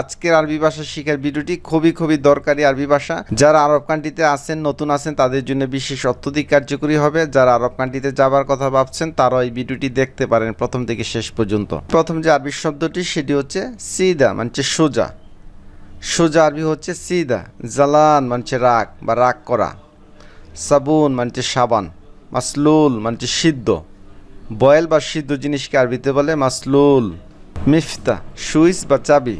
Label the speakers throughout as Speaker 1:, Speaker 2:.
Speaker 1: আজকের আরবি ভাষা শিখার ভিডিওটি খুবই খুবই দরকারি আরবি ভাষা। যারা আরব কান্ট্রিতে আছেন, নতুন আছেন, তাদের জন্য বিশেষ অত্যধিক কার্যকরী হবে। যারা আরব কান্ট্রিতে যাবার কথা ভাবছেন তারা এই ভিডিওটি দেখতে পারেন প্রথম থেকে শেষ পর্যন্ত। প্রথম যে আরবি শব্দটি, সেটি হচ্ছে সিদা মানে সোজা। সোজা আরবি হচ্ছে সিদা, জালান মানছে রাগ বা রাগ করা। সাবুন মানছে সাবান, মাসলুল মানছে সিদ্ধ। বয়েল বা সিদ্ধ জিনিসকে আরবিতে বলে মাসলুল। মিফতা, সুইচ বা চাবি।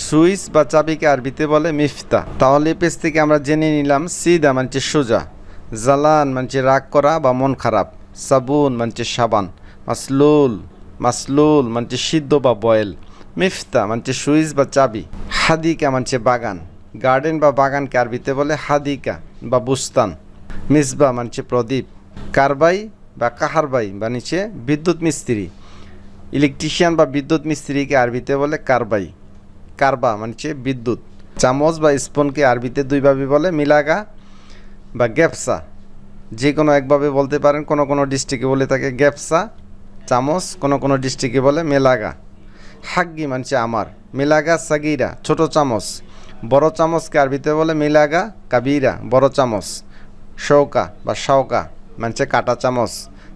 Speaker 1: সুইচ বা চাবিকে আরবিতে বলে মিফতা। তাহলে এই পেজ থেকে আমরা জেনে নিলাম সিদা মানছে সোজা, জালান মানছে রাগ করা বা মন খারাপ, সাবুন মানছে সাবান, মাসলুল মাসলুল মানছে সিদ্ধ বা বয়েল, মিফতা মানছে সুইচ বা চাবি, হাদিকা মানছে বাগান, গার্ডেন বা বাগানকে আরবিতে বলে হাদিকা বা বুস্তান, মিসবা মানছে প্রদীপ, কারবাই বা কাহারবাই বা নিচে বিদ্যুৎ মিস্ত্রি, ইলেকট্রিশিয়ান বা বিদ্যুৎ মিস্ত্রিকে আরবিতে বলে কারবাই। কারবা মানছে বিদ্যুৎ। চামচ বা স্পুনকে আরবিতে দুইভাবে বলে মিলাগা বা গ্যাপসা। যে কোনো একভাবে বলতে পারেন, কোনো কোনো ডিস্ট্রিক্টে বলে থাকে গ্যাপসা, চামচ, কোনো কোনো ডিস্ট্রিক্টে বলে মেলাগা হাগ্গি মানছে আমার। মিলাগা সাগিরা, ছোট চামচ। বড় চামচকে আরবিতে বলে মিলাগা কাবিরা, বড় চামচ। শৌকা বা শাওকা মানছে কাটা চামচ।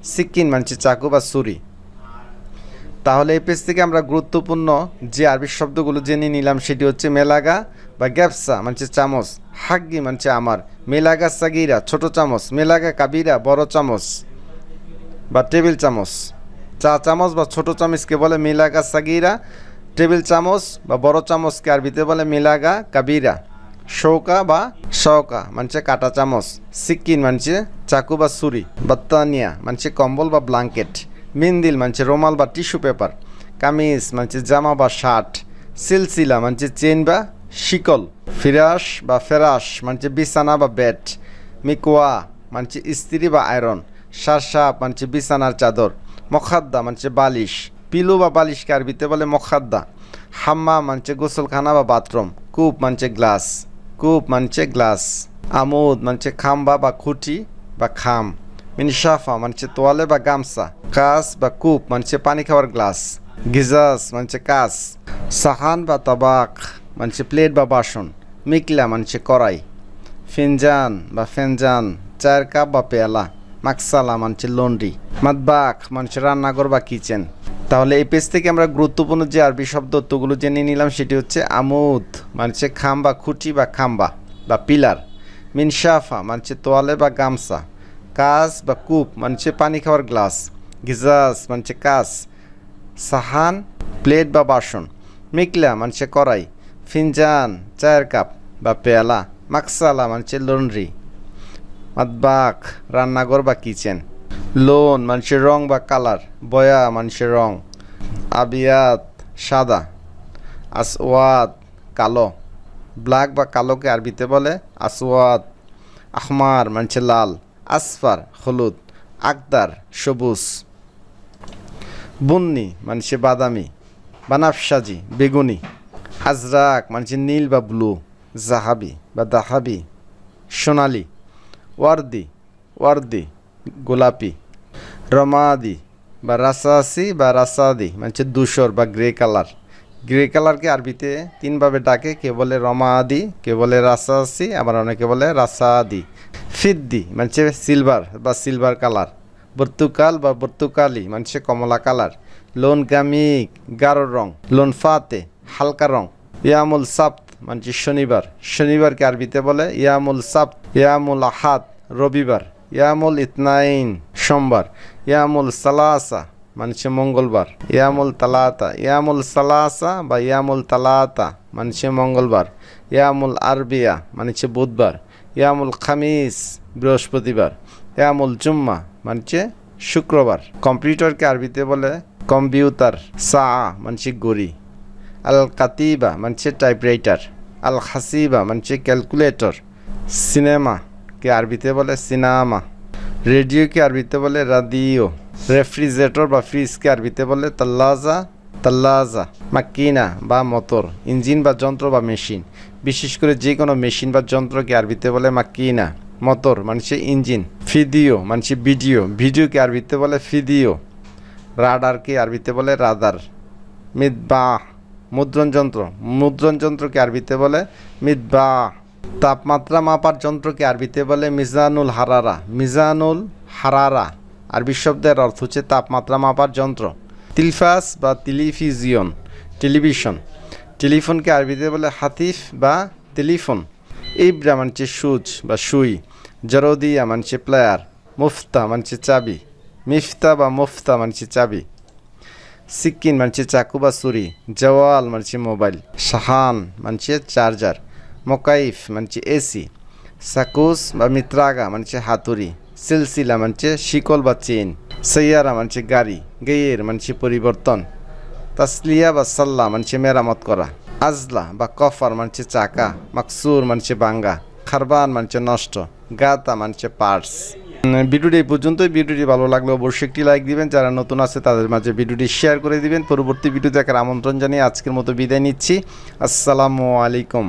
Speaker 1: সিক্কিন মানছে চাকু বা ছুরি। তাহলে এই পেজ থেকে আমরা গুরুত্বপূর্ণ যে আরবি শব্দগুলো জেনে নিলাম, সেটি হচ্ছে মেলাগা বা গ্যাপসা মানছে চামচ। হাগ্গি মানছে আমার। মেলাগা সাগিরা, ছোট চামচ। মেলাগা কাবিরা, বড় চামচ বা টেবিল চামচ। চা চামচ বা ছোট চামচকে বলে মিলাগা সাগিরা, টেবিল চামচ বা বড় চামচকে আরবিতে বলে মিলাগা কাবিরা। শৌকা বা শওকা মানছে কাটা চামচ। সিক্কিন মানছে চাকু বা ছুরি বাত্তানিয়া মানছে কম্বল বা ব্লাঙ্কেট। মিন্দিল মানছে রোমাল বা টিস্যু পেপার, কামিজ মানছে জামা বা শার্ট, সিলসিলা মানছে চেন বা শিকল, ফিরাস বা ফেরাস মানছে বিছানা বা বেড, মিকোয়া মানছে ইস্ত্রি বা আয়রন সারসাপ মানছে বিছানার চাদর, মখাদ্দা মানছে বালিশ, পিলু বা বালিশকে আরবিতে বলে মখাদ্দা, হাম্মা মানছে গোসলখানা বা বাথরুম, কূপ মানছে গ্লাস, কূপ মানছে গ্লাস, আমোদ মানছে খাম্বা বা খুঁটি বা খাম। মিনসাফা মানছে তোয়ালে বা গামছা কাস বা কূপ মানছে পানি খাওয়ার গ্লাস গিজাস মানছে কাস সাহান বা তাবাক মানছে প্লেট বা বাসন মিকলা মানছে কড়াই ফিনজান বা ফেনজান চায়ের কাপ বা পেয়ালা মাকসালা মানছে লন্ড্রি মাদবাক মানছে রান্নাঘর বা কিচেন তাহলে এই পেজ থেকে আমরা গুরুত্বপূর্ণ যে আরবি শব্দত্বগুলো জেনে নিলাম, সেটি হচ্ছে আমুদ মানছে খাম বা খুঁটি বা খাম্বা বা পিলার মিনসাফা মানছে তোয়ালে বা গামছা কাজ বা কূপ মানছে পানি খাওয়ার গ্লাস, গিজাস মানছে কাজ, সাহান, প্লেট বা বাসন, মিকলা মানছে কড়াই, ফিনজান, চায়ের কাপ বা পেয়ালা, মাকসালা মানছে লন্ড্রি, মাদবাক, রান্নাঘর বা কিচেন, লোন মানুষের রং বা কালার, বয়া মানুষের রং, আবিয়াত, সাদা, আসওয়াদ, কালো, ব্ল্যাক বা কালোকে আরবিতে বলে আসওয়াদ আহমার মানুষের লাল আসফার, হলুদ, আকদার, সবুজ, বুন্নি মানুষের বাদামি বানাফসাজি বেগুনি আজরাক মানুষের নীল বা ব্লু, জাহাবি বা দাহাবি, সোনালি, ওয়ার্দি ওয়ার্দি, গোলাপি, রমাদি বা রাসাসি বা রাসাদি মানে ধূসর বা গ্রে কালার। গ্রে কালারকে আরবিতে তিনভাবে ডাকে, কে বলে রমাদি, কে বলে রাসাসি, আবার অনেকে বলে রাসাদি। ফিদ্দি মানে সিলভার বা সিলভার কালার বর্তুকাল বা বর্তুকালি মানে কমলা কালার লোন গামিক গাঢ় রং, লোন ফাতে, হালকা রং, ইয়ামুল সাপ্ত মানে শনিবার, শনিবারকে আরবিতে বলে ইয়ামুল সাপ্ত ইয়ামুল আহাদ, রবিবার, ইয়ামুল ইতনাইন, সোমবার, ইয়ামুল সালাসা মানে মঙ্গলবার, ইয়ামুল তালাতা, ইয়ামুল সালাসা বা ইয়ামুল তালাতা মানে মঙ্গলবার, ইয়ামুল আরবিয়া মানে বুধবার ইয়ামুল খামিস, বৃহস্পতিবার। ইয়ামুল জুম্মা মানে শুক্রবার। কম্পিউটারকে আরবিতে বলে কম্পিউটার সা মানে গড়ি আল কাতিবা মানে টাইপরাইটার। আল হাসিবা মানে ক্যালকুলেটর। সিনেমা কে আরবিতে বলে সিনামা। রেডিওকে আরবিতে বলে রাদিও রেফ্রিজারেটর বা ফ্রিজকে আরবিতে বলে তাল্লাজা। তাল্লাজা মাকিনা বা মোটর, ইঞ্জিন বা যন্ত্র বা মেশিন। বিশেষ করে যে কোনো মেশিন বা যন্ত্রকে আরবিতে বলে মাকিনা মোটর মানে ইঞ্জিন। ফিদিও মানে ভিডিও, ভিডিওকে আরবিতে বলে ফিদিও। রাডারকে আরবিতে বলে রাদার। মিদবাহ, মুদ্রণ যন্ত্র, মুদ্রণ যন্ত্রকে আরবিতে বলে মিদবা তাপমাত্রা মাপার যন্ত্রকে আরবিতে বলে মিজানুল হারারা মিজানুল হারারা। আরবি শব্দের অর্থ হচ্ছে তাপমাত্রা মাপার যন্ত্র। তিলফাস বা টেলিভিজিয়ন টেলিভিশন। টেলিফোনকে আরবিতে বলে হাতিফ বা টেলিফোন ইব্রা মানছে সুচ বা সুই জরদিয়া মানছে প্লেয়ার, মুফতা মানছে চাবি, মিফতা বা মুফতা মানছে চাবি। সিক্কিন মানছে চাকু বা ছুরি, জওয়াল মানছে মোবাইল, শাহান মানছে চার্জার, মোকাইফ মানছে এসি, সাকুস বা মিত্রাগা মানছে হাতুড়ি, সিলসিলা মানছে শিকল বা চেন সৈয়ারা মানছে গাড়ি। গেয়ের মানছে পরিবর্তন। তাসলিয়া বা সাল্লা মানছে মেরামত করা। আজলা বা কফার মানছে চাকা। মাকসুর মানছে বাঙ্গা। খারবান মানছে নষ্ট। গাতা মানছে পার্টস ভিডিওটি এই পর্যন্তই। ভিডিওটি ভালো লাগলে অবশ্যই একটি লাইক দিবেন। যারা নতুন আছে, তাদের মাঝে ভিডিওটি শেয়ার করে দিবেন। পরবর্তী ভিডিও দেখার আমন্ত্রণ জানিয়ে আজকের মতো বিদায় নিচ্ছি। আসসালামু আলাইকুম।